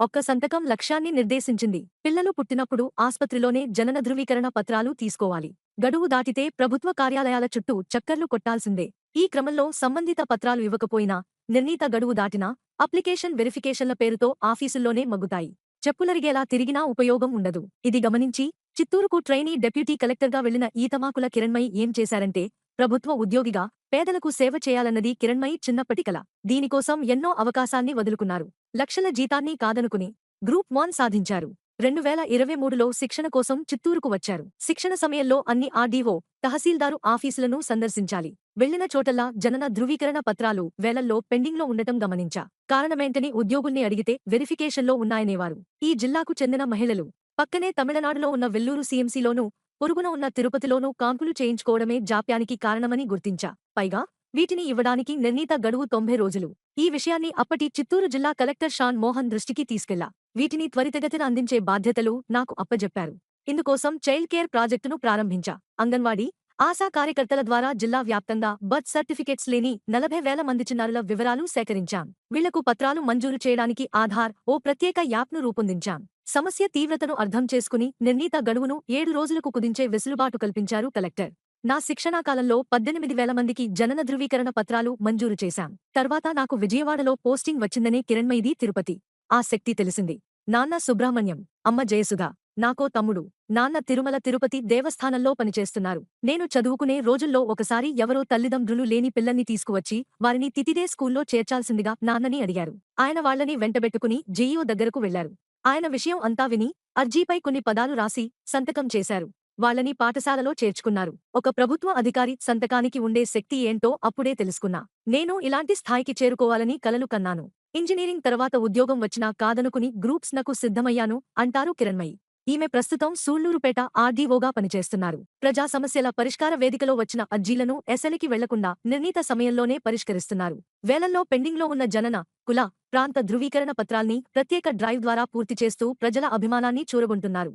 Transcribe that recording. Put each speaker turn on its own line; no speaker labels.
ఒక్క సంతకం లక్ష్యాన్ని నిర్దేశించింది. పిల్లలు పుట్టినప్పుడు ఆస్పత్రిలోనే జనన ధృవీకరణ పత్రాలు తీసుకోవాలి. గడువు దాటితే ప్రభుత్వ కార్యాలయాల చుట్టూ చక్కర్లు కొట్టాల్సిందే. ఈ క్రమంలో సంబంధిత పత్రాలు ఇవ్వకపోయినా నిర్ణీత గడువు దాటినా అప్లికేషన్ వెరిఫికేషన్ల పేరుతో ఆఫీసుల్లోనే మగ్గుతాయి. చెప్పులరిగేలా తిరిగినా ఉపయోగం ఉండదు. ఇది గమనించి చిత్తూరుకు ట్రైనీ డెప్యూటీ కలెక్టర్గా వెళ్ళిన ఈతమాకుల కిరణ్మయి ఏం చేశారంటే ప్రభుత్వ ఉద్యోగిగా పేదలకు సేవ చేయాలన్నది కిరణ్మయి చిన్నప్పటి కల. దీనికోసం ఎన్నో అవకాశాన్ని వదులుకున్నారు. లక్షల జీతాన్ని కాదనుకుని గ్రూప్ వన్ సాధించారు. రెండు వేల ఇరవై మూడులో శిక్షణ కోసం చిత్తూరుకు వచ్చారు. శిక్షణ సమయంలో అన్ని ఆర్డీఓ తహసీల్దారు ఆఫీసులను సందర్శించాలి. వెళ్ళిన చోటల్లా జనన ధృవీకరణ పత్రాలు వేలల్లో పెండింగ్లో ఉండటం గమనించా. కారణమేంటని ఉద్యోగుల్ని అడిగితే వెరిఫికేషన్లో ఉన్నాయనేవారు. ఈ జిల్లాకు చెందిన మహిళలు. పక్కనే తమిళనాడులో ఉన్న వెల్లూరు సీఎంసీలోనూ పొరుగున ఉన్న తిరుపతిలోనూ కాంపులు చేయించుకోవడమే జాప్యానికి కారణమని గుర్తించా. పైగా వీటిని ఇవ్వడానికి నిర్ణీత గడువు తొంభై రోజులు. ఈ విషయాన్ని అప్పటి చిత్తూరు జిల్లా కలెక్టర్ షాన్ మోహన్ దృష్టికి తీసుకెళ్ళా వీటిని త్వరితగతిన అందించే బాధ్యతలు నాకు అప్పజెప్పారు. ఇందుకోసం చైల్డ్ కేర్ ప్రాజెక్టును ప్రారంభించా. అంగన్వాడీ ఆశా కార్యకర్తల ద్వారా జిల్లా వ్యాప్తంగా బర్త్ సర్టిఫికేట్స్ లేని నలభై వేల మంది చిన్నారుల వివరాలు సేకరించాం. వీళ్ళకు పత్రాలు మంజూరు చేయడానికి ఆధార్ ఓ ప్రత్యేక యాప్ను రూపొందించాం. సమస్య తీవ్రతను అర్థం చేసుకుని నిర్ణీత గడువును ఏడు రోజులకు కుదించే వెసులుబాటు కల్పించారు కలెక్టర్. నా శిక్షణా కాలంలో పద్దెనిమిది వేల మందికి జనన ధృవీకరణ పత్రాలు మంజూరు చేశాం. తర్వాత నాకు విజయవాడలో పోస్టింగ్ వచ్చిందనే కిరణ్మయిది తిరుపతి. ఆ శక్తి తెలిసింది. నాన్న సుబ్రహ్మణ్యం అమ్మ జయసుధ నాకో తమ్ముడు నాన్న తిరుమల తిరుపతి దేవస్థానంలో పనిచేస్తున్నారు. నేను చదువుకునే రోజుల్లో ఒకసారి ఎవరో తల్లిదండ్రులు లేని పిల్లల్ని తీసుకువచ్చి వారిని తితిదే స్కూల్లో చేర్చాల్సిందిగా నాన్నని అడిగారు. ఆయన వాళ్ళని వెంటబెట్టుకుని జేఈఓ దగ్గరకు వెళ్ళారు. ఆయన విషయం అంతా విని అర్జీపై కొన్ని పదాలు రాసి సంతకం చేశారు. వాళ్ళని పాఠశాలలో చేర్చుకున్నారు. ఒక ప్రభుత్వ అధికారి సంతకానికి ఉండే శక్తి ఏంటో అప్పుడే తెలుసుకున్నా. నేను ఇలాంటి స్థాయికి చేరుకోవాలని కలలు కన్నాను. ఇంజనీరింగ్ తర్వాత ఉద్యోగం వచ్చినా కాదనుకుని గ్రూప్స్ నకు సిద్ధమయ్యాను అంటారు కిరణ్మయి. ఈమె ప్రస్తుతం సూళ్ళూరుపేట ఆర్డీఓగా పనిచేస్తున్నారు. ప్రజా సమస్యల పరిష్కార వేదికలో వచ్చిన అర్జీలను ఎసలికి వెళ్ళకుండా నిర్ణీత సమయంలోనే పరిష్కరిస్తున్నారు. వేలల్లో పెండింగ్లో ఉన్న జనన కుల ప్రాంత ధృవీకరణ పత్రాల్ని ప్రత్యేక డ్రైవ్ ద్వారా పూర్తి చేస్తూ ప్రజల అభిమానాన్ని చూరగొంటున్నారు.